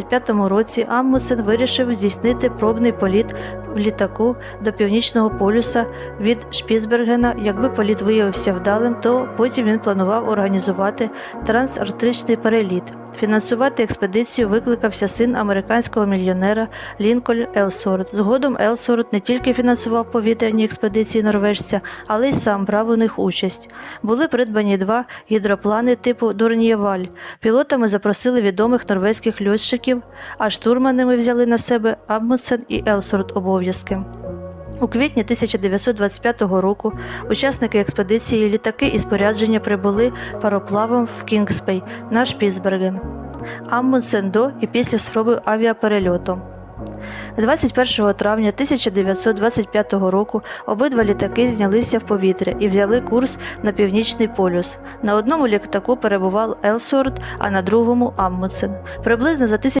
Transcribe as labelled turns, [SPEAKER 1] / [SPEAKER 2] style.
[SPEAKER 1] 1925 році Амундсен вирішив здійснити пробний політ в літаку до Північного полюса від Шпіцбергена. Якби політ виявився вдалим, то потім він планував організувати трансарктичний переліт. Фінансувати експедицію викликався син американського мільйонера Лінкольн Елсорт. Згодом Елсорт не тільки фінансував повітряні експедиції норвежця, але й сам брав у них участь. Були придбані два гідроплани типу Дурнєваль. Пілотами запросили відомих норвезьких льотчиків, а штурманами взяли на себе Амундсен і Елсорт обов'язки. У квітні 1925 року учасники експедиції літаки і спорядження прибули пароплавом в Кінгспей на Шпіцберген. Амундсен до і після спроби авіаперельоту. 21 травня 1925 року обидва літаки знялися в повітря і взяли курс на північний полюс. На одному літаку перебував Елсорт, а на другому Аммутсен. Приблизно за